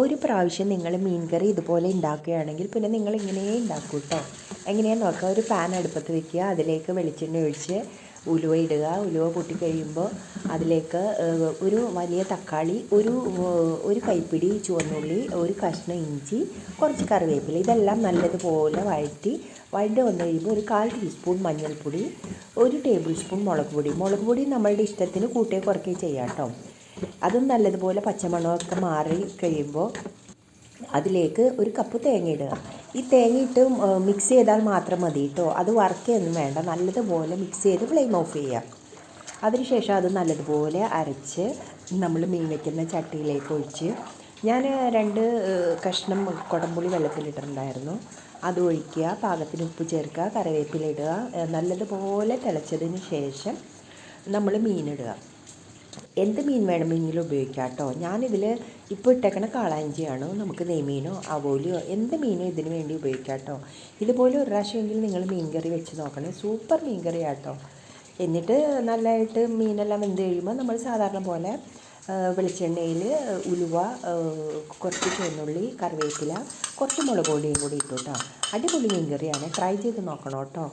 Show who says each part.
Speaker 1: ഒരു പ്രാവശ്യം നിങ്ങൾ മീൻ കറി ഇതുപോലെ ഉണ്ടാക്കുകയാണെങ്കിൽ പിന്നെ നിങ്ങൾ ഇങ്ങനെ ഉണ്ടാക്കും കേട്ടോ എങ്ങനെയാണെന്ന് നോക്കുക? ഒരു പാൻ അടുപ്പത്ത് വെക്കുക അതിലേക്ക് വെളിച്ചെണ്ണ ഒഴിച്ച് ഉലുവ ഇടുക. ഉലുവ പൊട്ടി കഴിയുമ്പോൾ അതിലേക്ക് ഒരു വലിയ തക്കാളി ഒരു ഒരു കൈപ്പിടി ചുവന്നുള്ളി ഒരു കഷ്ണം ഇഞ്ചി കുറച്ച് കറിവേപ്പില ഇതെല്ലാം നല്ലതുപോലെ വഴറ്റി വഴണ്ട് വന്നു കഴിയുമ്പോൾ ഒരു കാൽ ടീസ്പൂൺ മഞ്ഞൾപ്പൊടി ഒരു ടേബിൾ സ്പൂൺ മുളക് പൊടി. മുളക് പൊടി നമ്മളുടെ ഇഷ്ടത്തിന് കൂട്ടിയ കുറക്കുകയും ചെയ്യാം കേട്ടോ അതും നല്ലതുപോലെ പച്ചമണമൊക്കെ മാറി കഴിയുമ്പോൾ അതിലേക്ക് ഒരു കപ്പ് തേങ്ങ ഇടുക. ഈ തേങ്ങ ഇട്ട് മിക്സ് ചെയ്താൽ മാത്രം മതി കേട്ടോ. അത് വർക്ക് വറുക്കുകയൊന്നും വേണ്ട. നല്ലതുപോലെ മിക്സ് ചെയ്ത് ഫ്ലെയിം ഓഫ് ചെയ്യുക. അതിനുശേഷം അത് നല്ലതുപോലെ അരച്ച് നമ്മൾ മീൻ വയ്ക്കുന്ന ചട്ടിയിലേക്ക് ഒഴിച്ച് ഞാൻ രണ്ട് കഷ്ണം കുടംപുളി വെള്ളത്തിലിട്ടിട്ടുണ്ടായിരുന്നു അത് ഒഴിക്കുക പാകത്തിന് ഉപ്പ് ചേർക്കുക കറിവേപ്പില ഇടുക നല്ലതുപോലെ തിളച്ചതിന് ശേഷം നമ്മൾ മീനിടുക എന്ത് മീൻ വേണമെങ്കിലും ഉപയോഗിക്കാം കേട്ടോ. ഞാനിതിൽ ഇപ്പോൾ ഇട്ടേക്കണ കാളാഞ്ചിയാണ് നമുക്ക് നെയ്മീനോ അവോലിയോ എന്ത് മീനോ ഇതിന് വേണ്ടി ഉപയോഗിക്കാം കേട്ടോ. ഇതുപോലെ ഒരു പ്രാവശ്യമെങ്കിലും നിങ്ങൾ മീൻ കറി വെച്ച് നോക്കണേ. സൂപ്പർ മീൻ കറി കേട്ടോ. എന്നിട്ട് നല്ലതായിട്ട് മീനെല്ലാം വെന്ത് കഴിയുമ്പോൾ നമ്മൾ സാധാരണ പോലെ വെളിച്ചെണ്ണയിൽ ഉലുവ കുറച്ച് ചുവന്നുള്ളി കറിവേപ്പില കുറച്ച് മുളക് പൊടിയും കൂടി ഇട്ടു കേട്ടോ. അടിപൊളി മീൻ കറിയാണ്. ട്രൈ ചെയ്ത് നോക്കണം കേട്ടോ.